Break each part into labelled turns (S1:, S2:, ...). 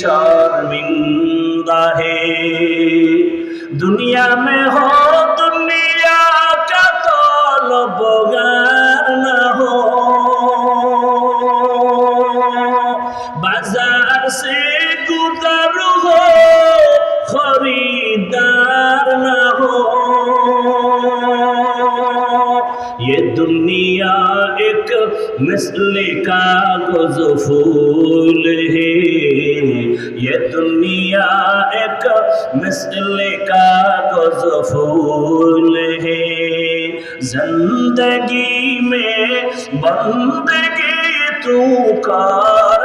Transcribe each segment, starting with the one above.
S1: शर्मिंदा है दुनिया में हो दुनिया का तलबगार न हो बाजार से गुजर हो खरीदार न हो ये दुनिया एक मिसल कागज फूल मिसल कागज़ फूल है। ज़िंदगी में बंदगी तू कार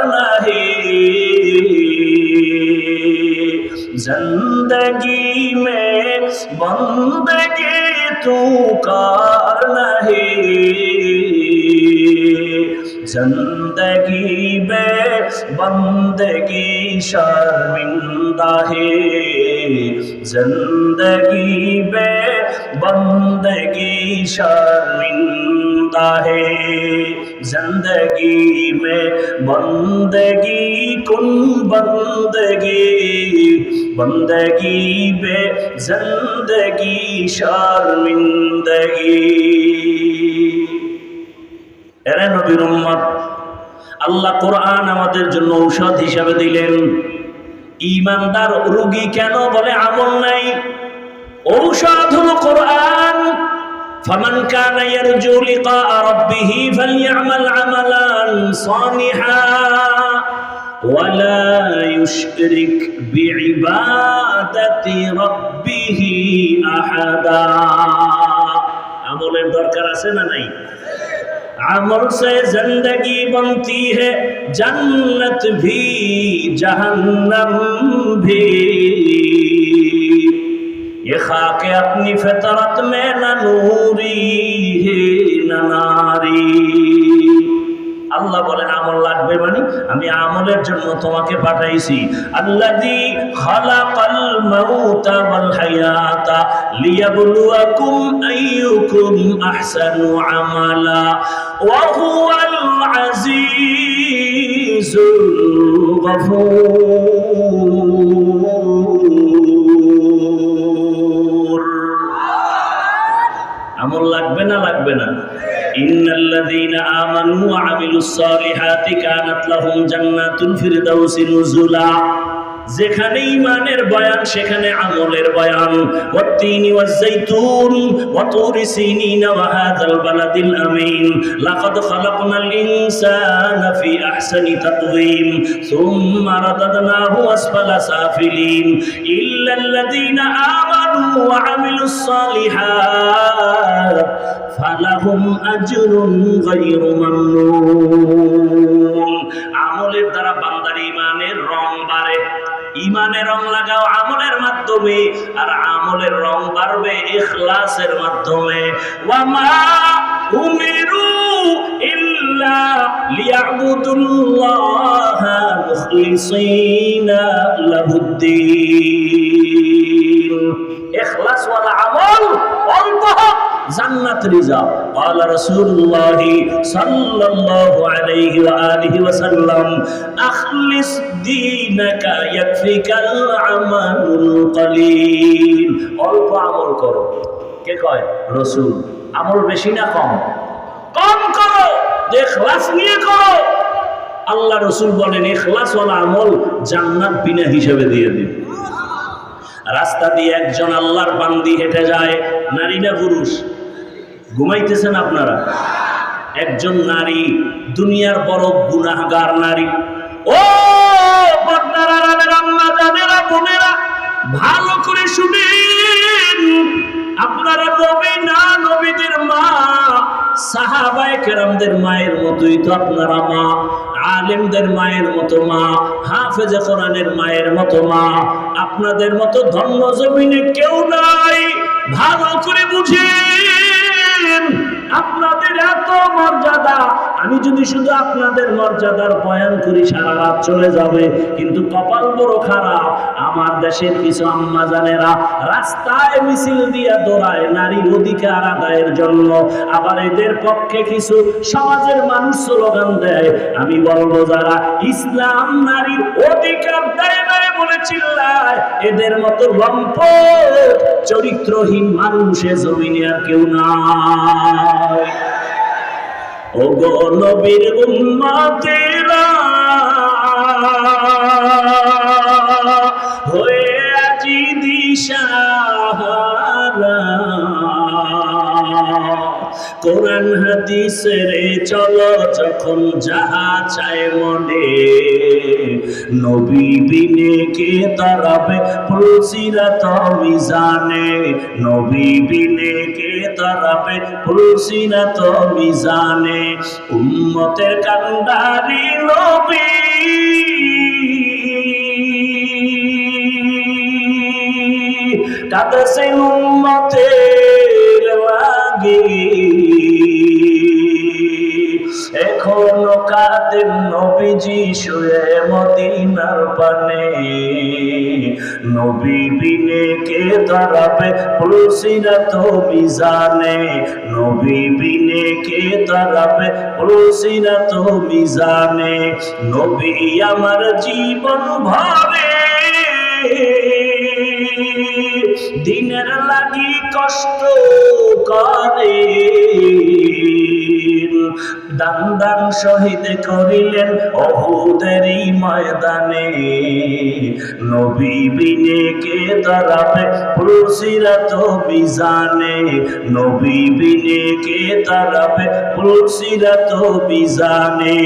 S1: ज़िंदगी में बंदगी तू कार ज़िंदगी में बंदगी शर्मिंदा है। জন্দগী বে বন্দগি হে জন্দগি মে বন্দগি কুন বন্দগি এরে নবীর উম্মত, আল্লাহ কোরআন আমাদের জন্য ঔষধ হিসাবে দিলেন। ইমানদার রোগী কেন বলে আমল নাই ঔষধ হলো কোরআন فمن كان يرجو لقاء ربه فليعمل عملا صالحا ولا يشرك بعبادة ربه أحدا আমলের দরকার আছে না নাই अमल से जिंदगी बनती है जन्नत भी जहन्नम भी ये खाके अपनी फितरत में न नूरी है न नारी আল্লাহ বলেন আমল লাগবে মানে আমি আমলের জন্য তোমাকে পাঠাইছি আল্লাযী খালাকাল মাউতা ওয়াল হায়াতা লিয়াবলুয়াকুম আইয়ুকুম আহসানু আমালা ওয়া হুয়াল আজিজুল গফুর। আমল লাগবে না লাগবে না। ইন্নাল্লাযীনা আমানু ওয়া আমিলুস সালিহাতি কানাত লাহুম জান্নাতুল ফিরদাউসি নুজুলা। যেখানে ইমানের বয়ান, সেখানে আমলের বয়ান। ওয়াত্তিনি ওয়াজ-যাইতুন ওয়া তুরি সিনিন ওয়া হাযাল বালাদিল আমিন। লাকাদ খালাকনাল ইনসানা ফি আহসানি তাকওয়িম। সুম্মা রাদাদনাহু আসফালা সাফিলিন। ইল্লাল্লাযীনা আমানু ওয়া আমিলুস সালিহাত। ফালাহুম আজরুন গায়রু মামনুন। আমলের দ্বারা বান্দার ইমানের রং বাড়ে। ইমানের রং লাগাও আমলের মাধ্যমে, আর আমলের রং বাড়বে ইখলাসের মাধ্যমে। ওয়ামা ইল্লা আমল অল্প জান্নাত রিজা قال رسول الله صلى الله عليه واله وسلم اخلص دينك يكفيك العمل القليل অল্প আমল করো কে কয় রসুল আমল বেশি না কম কম করো ইখলাস নিয়ে করো আল্লাহ রসুল বলেন ইখলাস ওয়ালা আমল জান্নাত বিনা হিসেবে দিয়ে দিন রাস্তা দিয়ে একজন আল্লাহর বান্দি হেঁটে যায় নারী না পুরুষ ঘুমাইতেছেন আপনারা? একজন নারী, দুনিয়ার বড় গুনাহগার নারী। ও ভালো করে শুনেন। আপনারা নবী না নবীদের মা, সাহাবায়ে কেরামদের মায়ের মতোই তো আপনারা মা, আলেমদের মায়ের মতো মা, হাফেজে কোরআনের মায়ের মতো মা। আপনাদের মতো ধন্য জমিনে কেউ নাই। ভালো করে বুঝেন। আপনাদের এত মর্যাদা। আমি যদি শুধু আপনাদের মর্যাদার বয়ান করি, সারা রাত চলে যাবে। কিন্তু কপাল বড় খারাপ। আমার দেশের কিছু আম্মা জানেরা রাস্তায় মিছিল দিয়া দৌড়ায় নারীর অধিকার আদায়ের জন্য। আবার এদের পক্ষে কিছু সমাজের মানুষ স্লোগান দেয়। আমি বলব, যারা ইসলাম নারীর অধিকার দেয় নাই বলে চিল্লায়, এদের মতো লম্প চরিত্রহীন মানুষের জমিনে আর কেউ নাই। ও গো নবীর উম্মতেরা। কোরআন হাদিসের চলো যখন যাহা চায় মনে। নবী বিনে কে তারাবে ফুলসিরাত মিজানে। নবী বিনে কে তারাবে ফুলসিরাত মিজানে। উম্মতের কান্ডারি নবী। কাঁদছেন উম্মতের লাগি কাদের নবীজি শুয়ে মদিনার পানে। নবী বিনে কে দাঁড়াবে পুলসিরা তো মিজানে? নবী বিনে কে দাঁড়াবে পুলসিরা তো মিজানে? নবী আমার জীবন ভরে। দিনের লাগি কষ্ট করে। দান দান শহীদ করিলেন অহুদেরই ময়দানে। নবী বিনে কে দাঁড়াবে পুলসিরাত বিজানে নবী বিনে কে দাঁড়াবে পুলসিরাত বিজানে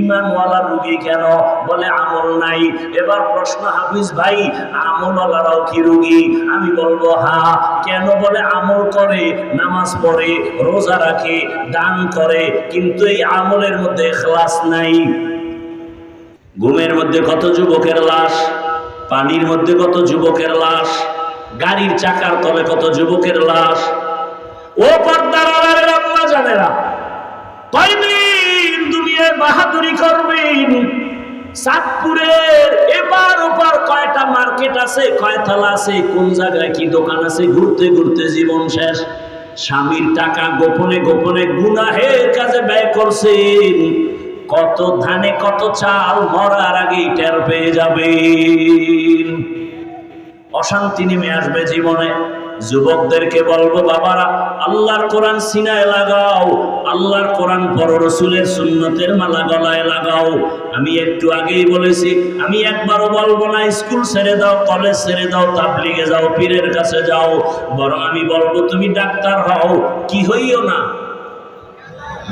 S1: ইমানওয়ালা রুগী কেন বলে আমল নাই? এবার প্রশ্ন হাফিজ ভাই আমলওয়ালারাও কি রুগী? আমি বলব, হা। কেন বলে? আমল করে, নামাজ পড়ে, রোজা রাখে, দান করে, কিন্তু এই আমলের মধ্যে খালাস নাই। ঘুমের মধ্যে কত যুবকের লাশ? পানির মধ্যে কত যুবকের লাশ? গাড়ির চাকার তলে কত যুবকের লাশ? ও পর্দার আড়ালের আম্মা জানেরা দুনিয়ায় বাহাদুরি করবেন চাঁদপুরের এবার ওপার কয়টা মার্কেট আছে কয়তলা আছে, কোন জায়গায় কি দোকান আছে, ঘুরতে ঘুরতে জীবন শেষ। স্বামীর টাকা গোপনে গোপনে গুনাহের কাজে ব্যয় করছেন। কত ধানে কত চাল মরার আগেই টের পেয়ে যাবেন। অশান্তি নেমে আসবে জীবনে। যুবকদেরকে বলব, বাবারা, আল্লাহর কোরআন সিনায় লাগাও, আল্লাহর কোরআন বড় রসুলের সুন্নতের মালা গলায় লাগাও। আমি একটু আগেই বলেছি, আমি একবারও বলব না, স্কুল ছেড়ে দাও, কলেজ ছেড়ে দাও, তাবলিগে যাও, পীরের কাছে যাও। বরং আমি বলব, তুমি ডাক্তার হও, কি হইও না?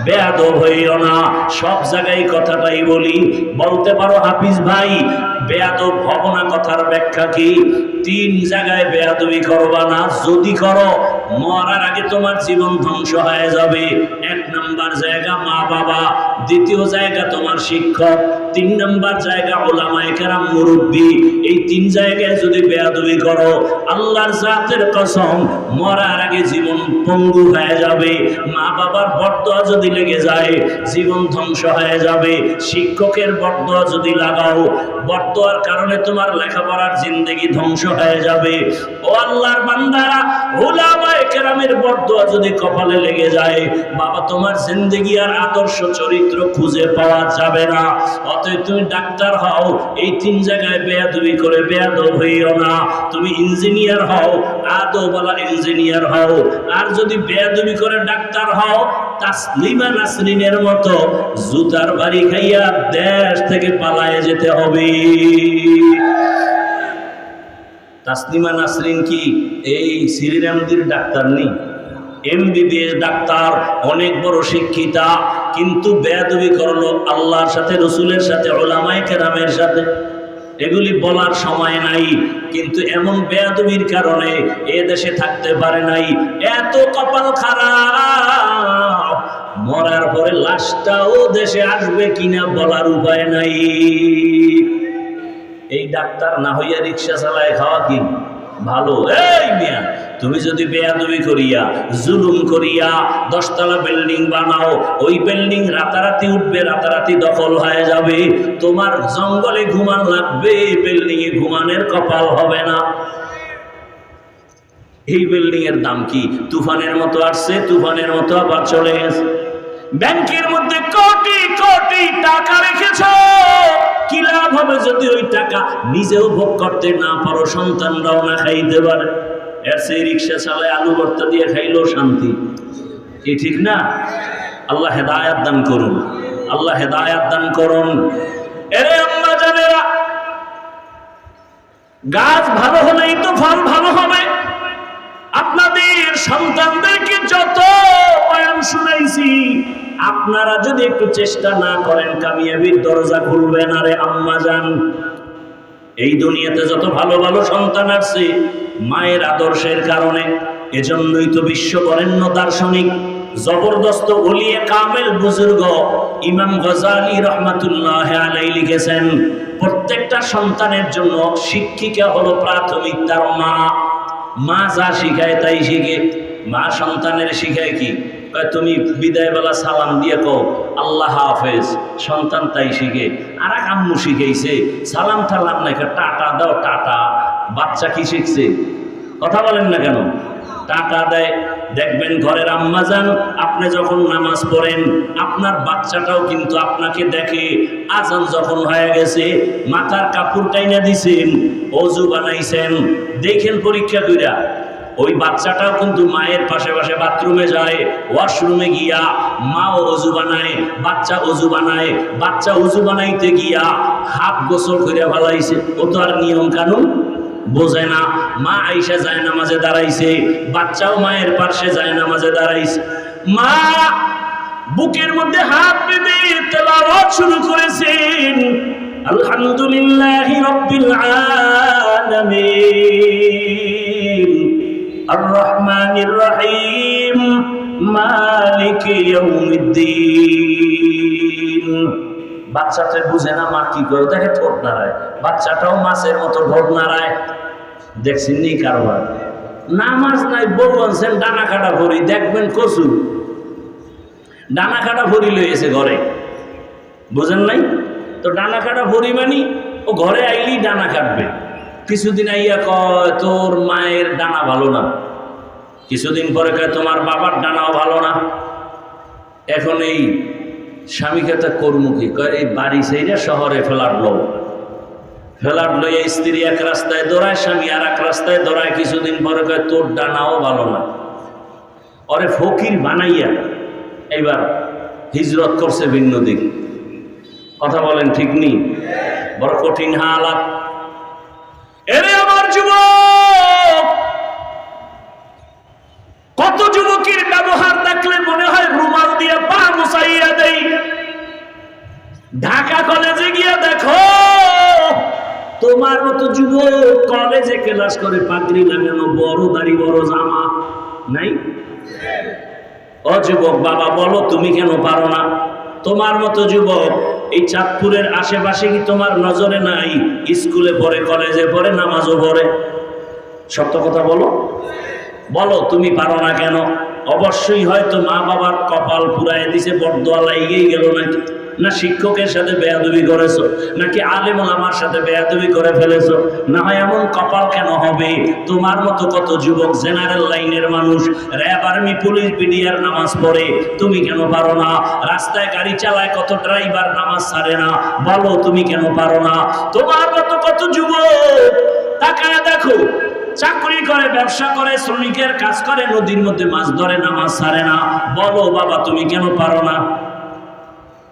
S1: বেয়াদব হইও না। সব জায়গায় কথাটাই বলি। বলতে পারো হাফিজ ভাই, বেয়াদব হব না কথার ব্যাখ্যা কি? তিন জায়গায় বেয়াদবি করবা না? যদি করো, মরার আগে তোমার জীবন ধ্বংস হয়ে যাবে। এক নাম্বার জায়গা মা বাবা দ্বিতীয় জায়গা তোমার শিক্ষক, তিন নম্বর জায়গা ওলামায়ে কেরাম মুরব্বী। এই তিন জায়গায় যদি বেয়াদবি করো, আল্লাহর জাতের কসম, মরার আগে জীবন পঙ্গু হয়ে যাবে। মা বাবার বরদোয়া যদি লেগে যায়, জীবন ধ্বংস হয়ে যাবে। শিক্ষকের বরদোয়া যদি লাগাও, বরদোয়ার কারণে তোমার লেখাপড়ার জিন্দগি ধ্বংস হয়ে যাবে। ও আল্লাহর বান্দারা, ওলামায়ে কেরামের বরদোয়া যদি কপালে লেগে যায়, বাবা তোমার জিন্দগি আর আদর্শ চরিত্র খুঁজে পাওয়া যাবে না। অতএব তুমি ডাক্তার হও, এই তিন জায়গায় বেয়াদবি করে বেয়াদব হইও না। তুমি ইঞ্জিনিয়ার হও, আদবওয়ালা ইঞ্জিনিয়ার হও। আর যদি বেয়াদবি করে ডাক্তার হও, তাসলিমা নাসরিনের মতো জুতার বাড়ি খাইয়া দেশ থেকে পালায়ে যেতে হবে। তাসলিমা নাসরিন কি? এই শ্রীরামদির ডাক্তার নেই? এমবিবিএস ডাক্তার, অনেক বড় শিক্ষিতা, কিন্তু বেয়াদবি করল আল্লাহর সাথে, রসুলের সাথে ওলামাই কেরামের সাথে। এগুলি বলার সময় নাই, কিন্তু এমন বেয়াদবির কারণে এ দেশে থাকতে পারে নাই। এত কপাল খারাপ, মরার পরে লাশটাও দেশে আসবে কিনা বলার উপায় নাই। এই ডাক্তার না হইয়া রিক্সা চালায় খাওয়া কি? ভালো। এই মিয়া, তুমি যদি বেয়াদবি করিয়া, জুলুম করিয়া দশতলা বিল্ডিং বানাও, ওই বিল্ডিং রাতারাতি উঠবে, রাতারাতি দখল হয়ে যাবে। তোমার জঙ্গলে ঘুমান লাগবে বিল্ডিং এ ঘুমানের কপাল হবে না। এই বিল্ডিং এর দাম কি? তুফানের মতো আসছে, তুফানের মতো আবার চলে গেছে। ব্যাংকের মধ্যে কোটি কোটি টাকা রেখেছ। কি লাভ হবে যদি ওই টাকা নিজেও ভোগ করতে না পারো? সন্তানরাও না খাইতে পারে। এর সেই রিক্সা চালায় আলু ভর্তা দিয়ে খাইলেও শান্তি। কি ঠিক না? আল্লাহ হেদায়াত দান করুন। আল্লাহ হেদায়াত দান করুন। এরে আম্মা জানেরা, গাছ ভালো হলেই তো ফল ভালো হবে। আপনাদের সন্তানদেরকে যত বয়ান শুনাইছি, আপনারা যদি একটু চেষ্টা না করেন, কামিয়াবির দরজা খুলবে না রে আম্মা যান এই দুনিয়াতে যত ভালো ভালো সন্তান আসছে মায়ের আদর্শের কারণে, এজন্যই তো বিশ্ব বরেণ্য দার্শনিক, জবরদস্ত ওলিয়ে কামেল বুজুর্গ ইমাম গজালি রহমাতুল্লাহ আলাই লিখেছেন, প্রত্যেকটা সন্তানের জন্য শিক্ষিকা হলো প্রাথমিক তার মা। মা যা শিখায় তাই শিখে। মা সন্তানের শিখায় কি? তুমি বিদায় বেলা সালাম দিয়ে কও, আল্লাহ হাফেজ, সন্তান তাই শিখে। আর এক আম্মু শিখেছে সালাম টালাম না টাটা দাও, টাটা। বাচ্চা কি শিখছে? কথা বলেন না কেন? টাটা দেয়। দেখবেন ঘরের আম্মা যান, আপনি যখন নামাজ পড়েন, আপনার বাচ্চাটাও কিন্তু আপনাকে দেখে। আজান যখন হয়ে গেছে, মাথার কাপড় টাইনা দিছেন, অজু বানাইছেন দেখেন পরীক্ষা কইরা ওই বাচ্চাটাও কিন্তু মায়ের পাশে পাশে বাথরুমে যায়, ওয়াশরুমে গিয়া মাও অজু বানায়, বাচ্চা অজু বানায়, বাচ্চা অজু বানাইতে গিয়া হাত গোসল করে ফেলাইছে। ও তো আর নিয়ম কানুন বোঝে না। মা আইসা যায় নামাজে দাঁড়াইছে, বাচ্চাও মায়ের পাশে যায় নামাজে দাঁড়াইছে। মা বুকের মধ্যে হাত বেঁধে তেলাওয়াত শুরু করেছেন। আলহামদুলিল্লাহ রব্বিল আলামিন। আর রহমানির রহিম মালিক ইয়াউমিদ্দিন। বাচ্চাটা বুঝে না মা কি করে? দেখে ঠোঁট নাড়ায়। বাচ্চাটাও মাছের মতো ঠোঁট নাড়ায়। দেখছেন নি কারবার নামাজ নাই বউ আনছেন ডানা কাটা ভরি, দেখবেন কচু। ডানা কাটা ভরি লইয়েছে ঘরে। বুঝেন নাই? তো ডানা কাটা ভরি মানি, ও ঘরে আইলেই ডানা কাটবে। কিছুদিন আইয়া কয়, তোর মায়ের ডানা ভালো না। কিছুদিন পরে কয়, তোমার বাবার ডানাও ভালো না। এখন এই স্বামীকে তা কর্মুখী কয়, এই বাড়ি সেইটা শহরে ফেলার লোক। ফেলার লইয়া স্ত্রী এক রাস্তায় দৌড়ায়, স্বামী আর এক রাস্তায় দৌড়ায়। কিছুদিন পরে কয়, তোর ডানাও ভালো না। অরে ফকির বানাইয়া এইবার হিজরত করছে ভিন্ন দিক। কথা বলেন ঠিক নেই? বড় কঠিন হালাত। এরে আমার যুবক! কত যুবকের ব্যবহার দেখলে মনে হয় রুমাল দিয়ে পা মুসাইয়া দেই। ঢাকা কলেজে গিয়ে দেখো, তোমার মতো যুবক কলেজে ক্লাস করে পাগড়ি লাগানো বড় দাড়ি, বড় জামা নাই? ও যুবক বাবা, বলো তুমি কেন পারো না? তোমার মতো যুবক, এই চাঁদপুরের আশেপাশে কি তোমার নজরে নাই? স্কুলে পড়ে, কলেজে পড়ে, নামাজও পড়ে? সত্য কথা বলো। বলো, তুমি পারো না কেন? অবশ্যই হয়তো মা বাবার কপাল পুরাই দিছে বরদোয়া লাগিয়েই গেল নাকি? না শিক্ষকের সাথে বেয়াদবি করেছ? নাকি আলেম আমার সাথে বেয়াদবি করে ফেলেছো? না হয় এমন কপাল কেন হবে? তোমার মতো কত যুবক জেনারেল লাইনের মানুষ, র্যাব আর্মি, পুলিশ, বিডিআর নামাজ পড়ে, তুমি কেন পারো না? রাস্তায় গাড়ি চালায় কত ড্রাইভার নামাজ ছাড়ে না? বলো, তুমি কেন পারো না? তোমার মতো কত যুবক, তাকায় দেখো, চাকরি করে, ব্যবসা করে, শ্রমিকের কাজ করে, নদীর মধ্যে মাছ ধরে, নামাজ ছাড়ে না। বলো, বাবা, তুমি কেন পারো না?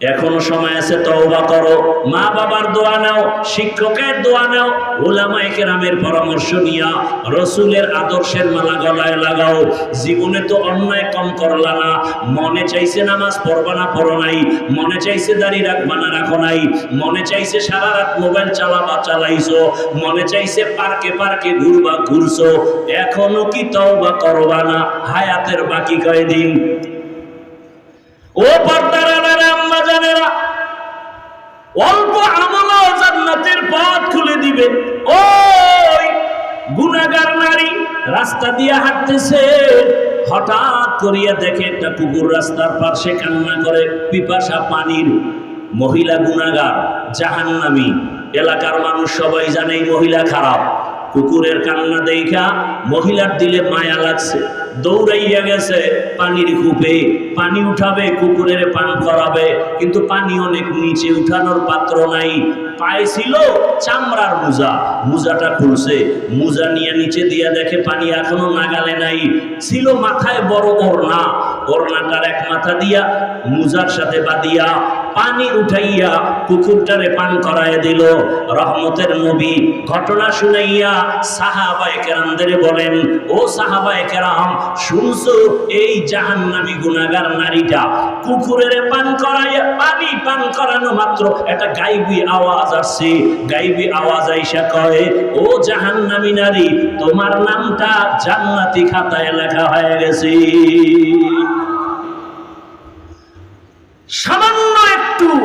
S1: এখনও সময় আছে, তওবা করো। মা বাবার দোয়া নাও, শিক্ষকের দোয়া নাও ওলামায়ে কেরামের পরামর্শ নিয়া রসুলের আদর্শের মালা গলায় লাগাও। জীবনে তো অন্যায় কম করলা না। মনে চাইছে নামাজ পড়বা না, পড়ো নাই। মনে চাইছে দাড়ি রাখবা না, রাখো নাই। মনে চাইছে সারা রাত মোবাইল চালাবা, চালাইছো। মনে চাইছে পার্কে পার্কে ঘুরবা, ঘুরছো। এখনও কি তওবা করবা না? হায়াতের বাকি কয়দিন? ও পর্দার অল্প আমলা জান্নাতের পথ খুলে দিবে। ওই গুনাগার নারী রাস্তা দিয়ে হাঁটতেছে। হঠাৎ করিয়া দেখে একটা কুকুর রাস্তার পাশে কান্না করে, পিপাসা পানির মহিলা গুনাগার জাহান্নামি। এলাকার মানুষ সবাই জানে মহিলা খারাপ। কুকুরের কান্না দেখা, মহিলার দিলে মায়া লাগছে। দৌড়াইয়া গেছে, পানির কূপে। পানি উঠাবে, কুকুরের পান করাবে। কিন্তু পানি অনেক নিচে উঠানোর পাত্র নাই। পায়ে ছিল চামড়ার মুজা। মুজাটা খুলছে। মুজা নিয়ে নিচে দিয়া দেখে পানি এখনও নাগালে নাই। ছিল মাথায় বড় ওড়না। ওড়নাটার এক মাথা দিয়া মুজার সাথে বাদিয়া পানি উঠাইয়া কুকুরটারে পান করায় দিল। রহমতের নবী ঘটনা শুনাইয়া সাহাবায়ে কেরামদের বলেন, ও সাহাবায়ে কেরাম, শুনছো? এই জাহান্নামী গুনাগার নারীটা কুকুরের পান করাইয়া পানি পান করানো মাত্র। একটা গাইবি আওয়াজ আসছে। গাইবি আওয়াজ আইসা কয়, ও জাহান্নামী নারী, তোমার নামটা জান্নাতি খাতায় লেখা হয়ে গেছে। সামান্য একটু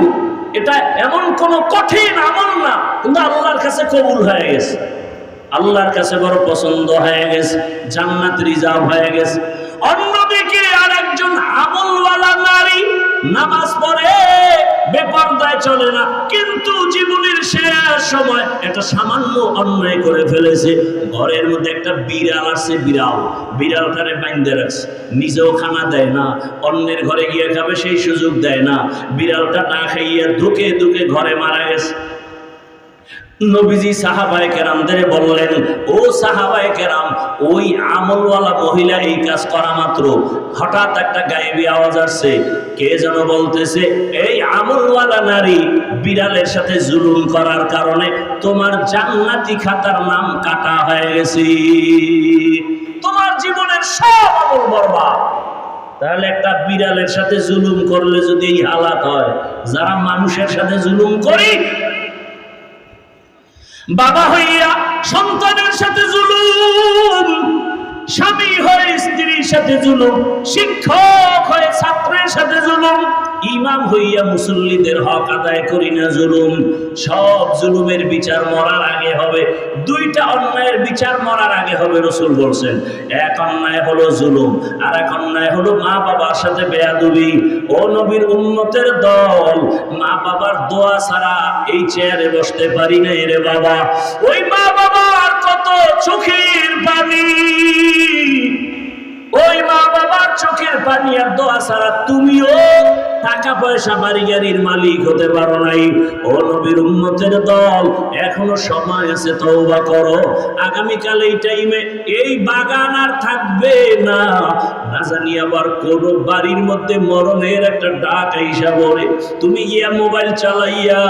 S1: এটা এমন কোন কঠিন আমল না, কিন্তু আল্লাহর কাছে কবুল হয়ে গেছে। আল্লাহর কাছে বড় পছন্দ হয়ে গেছে জান্নাত রিজার্ভ হয়ে গেছে। অন্যদিকে আর একজন আমলওয়ালা নারী নামাজ পড়ে বেপরদায় চলে না। কিন্তু জীবনের শেষ সময় একটা সামান্য অন্যায় করে ফেলেছে। ঘরের মধ্যে একটা বিড়াল আছে, বিড়াল। বিড়াল বিড়ালটারে বাইন্দে রাখছে। নিজেও খানা দেয় না, অন্যের ঘরে গিয়ে খাবে সেই সুযোগ দেয় না। বিড়ালটা না খাইয়া ধুকে ধুকে ঘরে মারা গেছে। নবীজি সাহাবায়ে কেরামদের বললেন, ও সাহাবায়ে কেরাম, ওই আমলওয়ালা মহিলা এই কাজ করা মাত্র। হঠাৎ একটা গায়েবি আওয়াজ আসছে। কে যেন বলতেছে, এই আমলওয়ালা নারী বিড়ালের সাথে জুলুম করার কারণে তোমার জান্নাতি খাতার নাম কাটা হয়ে গেছে। তোমার জীবনের সব আমল বরবাদ। তাহলে একটা বিড়ালের সাথে জুলুম করলে যদি এই হালাত হয়, যারা মানুষের সাথে জুলুম করি বাবা হইয়া সন্তানের সাথে জুলুম, স্বামী হয়ে স্ত্রীর সাথে জুলুম, শিক্ষক হয়ে ছাত্রের সাথে জুলুম ইমাম হইয়া মুসল্লিদের হক আদায় করি না জুলুম। সব জুলুমের বিচার মরার আগে হবে। দুইটা অন্যায়ের বিচার মরার আগে হবে, রসুল বলছেন। এক অন্যায় হলো জুলুম, আর এক অন্যায় হলো মা বাবার সাথে বেয়াদুবি। ও নবীর উন্নতের দল, মা বাবার দোয়া ছাড়া এই চেয়ারে বসতে পারি না রে বাবা। ওই মা বাবার কত চোখের পানি। ওই মা বাবার চোখের পানি আর দোয়া ছাড়া তুমিও টাকা পয়সা বাড়ি গাড়ির মালিক হতে পারো নাই। ও নবীর উন্নতের দল, এখনও সময় আছে, তওবা করো। আগামীকাল এই টাইমে এই বাগান আর থাকবে না। না জানি আবার কোন বাড়ির মধ্যে মরণের একটা ডাক আইসা বলে তুমি গিয়া মোবাইল চালাইয়া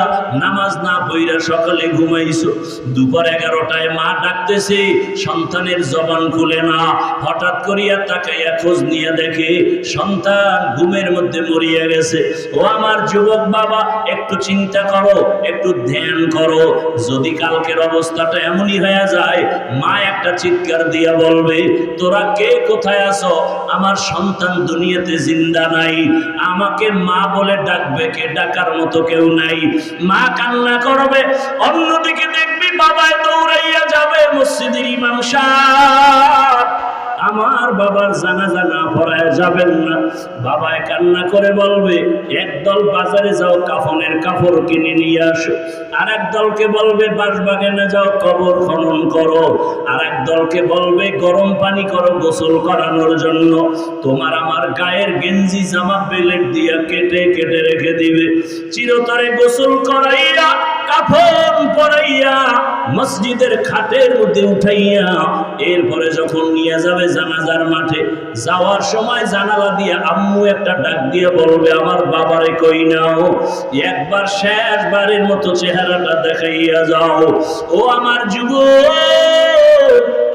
S1: নামাজ না পইরা সকালে ঘুমাইছো। দুপুর এগারোটায় মা ডাকতেছে, সন্তানের জবান খুলে না। হঠাৎ করিয়া তাকাইয়া খোঁজ নিয়ে দেখে সন্তান ঘুমের মধ্যে মরিয়া গেছে। ও আমার যুবক বাবা, একটু চিন্তা করো, একটু ধ্যান করো। যদি কালকের অবস্থাটা এমনই হয়ে যায়, মা একটা চিৎকার দিয়া বলবে, তোরা কে? কোথায় আছো? আমার সন্তান দুনিয়াতে জিন্দা নাই। আমাকে মা বলে ডাকবে, কে ডাকার মতো কেউ নাই। মা কান্না করবে, অন্যদিকে দেখবি বাবায় দৌড়াইয়া যাবে মসজিদের ইমাম সাহেব। আমার বাবার জানাজা না পড়ায় যাবেন না। বাবায় কান্না করে বলবে, একদল বাজারে যাও, কাফনের কাপড় কিনে নিয়ে আসো। আর দলকে বলবে বাঁশবাগানে যাও, কবর খনন করো। আর দলকে বলবে, গরম পানি করো, গোসল করানোর জন্য। তোমার আমার গায়ের গেঞ্জি জামা বেলেট দিয়া কেটে কেটে রেখে দিবে। চিরতরে গোসল করাইয়া কাফন পরাইয়া মসজিদের খাটের মধ্যে উঠাইয়া এরপরে যখন নিয়ে যাবে জানাজার মাঠে, যাওয়ার সময় জানালা দিয়ে আম্মু একটা ডাক দিয়ে বলবে, আমার বাবারে কই নাও, একবার শেষবারের মতো চেহারাটা দেখাইয়া যাও। ও আমার যুব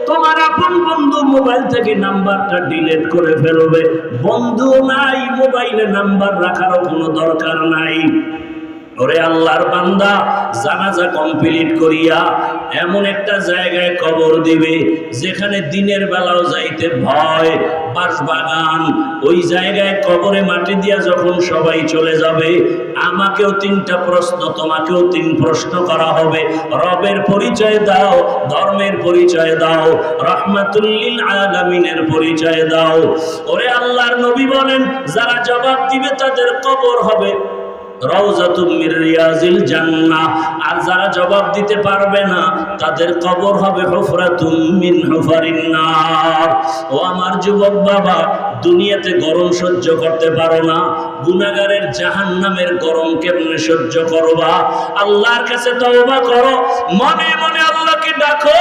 S1: তোমার আপন বন্ধু মোবাইল থেকে নাম্বারটা ডিলিট করে ফেলবে। বন্ধু নাই, মোবাইলে নাম্বার রাখারও কোনো দরকার নাই। ওরে আল্লাহর বান্দা, জানাজা কমপ্লিট করিয়া এমন একটা জায়গায় কবর দিবে, যেখানে দিনের বেলাও যাইতে ভয় বাঁশবাগান ওই জায়গায় কবরে মাটি দিয়া যখন সবাই চলে যাবে, আমাকেও তিনটা প্রশ্ন, তোমাকেও তিন প্রশ্ন করা হবে। রবের পরিচয় দাও, ধর্মের পরিচয় দাও, রহমাতুল্লিল আলামিনের পরিচয় দাও। ওরে আল্লাহর নবী বলেন, যারা জবাব দিবে তাদের কবর হবে। রিয়াজিল জান্নাহ। আর যারা জবাব দিতে পারবে না, তাদের কবর হবে হুফরাতুম ও আমার যুবক বাবা, দুনিয়াতে গরম সহ্য করতে পারো না গুনাগারের জাহান্নামের গরম কেমনে সহ্য করবা? আল্লাহর কাছে তওবা করো, মনে মনে আল্লাহকে ডাকো।